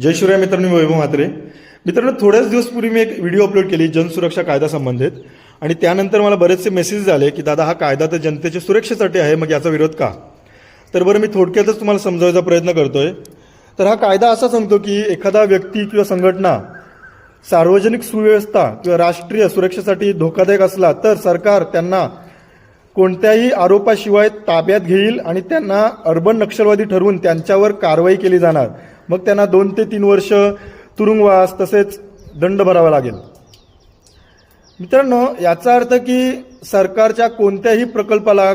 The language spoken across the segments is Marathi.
जय शिवराय मित्रांनो मी वैभव म्हात्रे. मित्रांनो थोड्याच दिवसपूर्वी मी एक व्हिडिओ अपलोड केली जनसुरक्षा कायदा संबंधित. आणि त्यानंतर मला बरेचसे मेसेज आले की दादा हा कायदा तर जनतेच्या सुरक्षेसाठी आहे मग याचा विरोध का? तर बरं मी थोडक्यातच तुम्हाला समजावायचा प्रयत्न करतोय. तर हा कायदा असा सांगतो की एखादा व्यक्ती किंवा संघटना सार्वजनिक सुव्यवस्था किंवा राष्ट्रीय सुरक्षेसाठी धोकादायक असला तर सरकार त्यांना कोणत्याही आरोपाशिवाय ताब्यात घेईल आणि त्यांना अर्बन नक्षलवादी ठरवून त्यांच्यावर कारवाई केली जाणार. मग त्यांना दोन ते तीन वर्ष तुरुंगवास तसेच दंड भरावा लागेल. मित्रांनो याचा अर्थ की सरकारच्या कोणत्याही प्रकल्पाला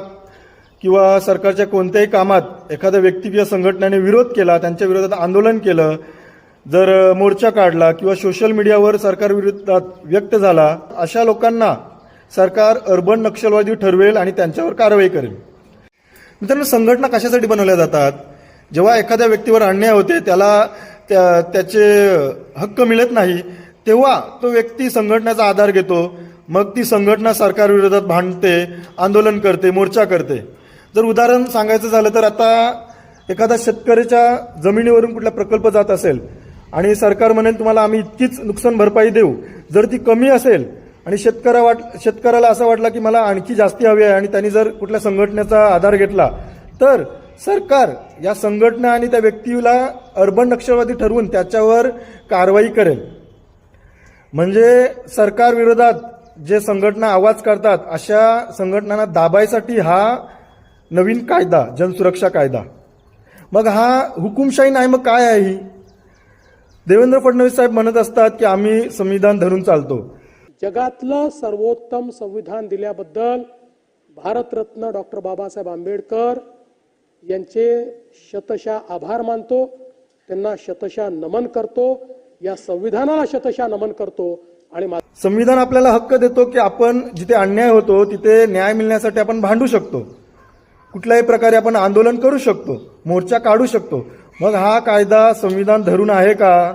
किंवा सरकारच्या कोणत्याही कामात एखाद्या व्यक्ती किंवा संघटनेने विरोध केला त्यांच्या विरोधात आंदोलन केलं जर मोर्चा काढला किंवा सोशल मीडियावर सरकार विरोधात व्यक्त झाला अशा लोकांना सरकार अर्बन नक्षलवादी ठरवेल आणि त्यांच्यावर कारवाई करेल. मित्रांनो संघटना कशासाठी बनवल्या जातात? जेव्हा एखाद्या व्यक्तीवर अन्याय होते त्याला त्या त्याचे हक्क मिळत नाही तेव्हा तो व्यक्ती संघटनेचा आधार घेतो. मग ती संघटना सरकारविरोधात भांडते आंदोलन करते मोर्चा करते. जर उदाहरण सांगायचं झालं तर आता एखादा शेतकऱ्याच्या जमिनीवरून कुठला प्रकल्प जात असेल आणि सरकार म्हणेल तुम्हाला आम्ही इतकीच नुकसान भरपाई देऊ. जर ती कमी असेल आणि शेतकऱ्या वाट शेतकऱ्याला असं वाटलं की मला आणखी जास्ती हवी आहे आणि त्यांनी जर कुठल्या संघटनेचा आधार घेतला तर सरकार या संघटना आणि त्या व्यक्तीला अर्बन नक्षलवादी ठरवून त्याच्यावर कारवाई करेल. म्हणजे सरकार विरोधात जे संघटना आवाज करतात अशा संघटनांना दाबायसाठी हा नवीन कायदा जनसुरक्षा कायदा. मग हा हुकुमशाही नाही मग काय आहे ही? देवेंद्र फडणवीस साहेब म्हणत असतात की आम्ही संविधान धरून चालतो. जगातलं सर्वोत्तम संविधान दिल्याबद्दल भारतरत्न डॉक्टर बाबासाहेब आंबेडकर यांचे शतशा आभार मानतो त्यांना शतशा नमन करतो या संविधानाला शतशः नमन करतो आणि मा- संविधान आपल्याला हक्क देतो की आपण जिथे अन्याय होतो तिथे न्याय मिळण्यासाठी आपण भांडू शकतो. कुठल्याही प्रकारे आपण आंदोलन करू शकतो मोर्चा काढू शकतो. मग हा कायदा संविधान धरून आहे का?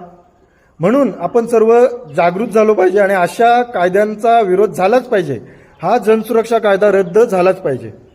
म्हणून आपण सर्व जागृत झालो पाहिजे आणि अशा कायद्यांचा विरोध झालाच पाहिजे. हा जनसुरक्षा कायदा रद्द झालाच पाहिजे.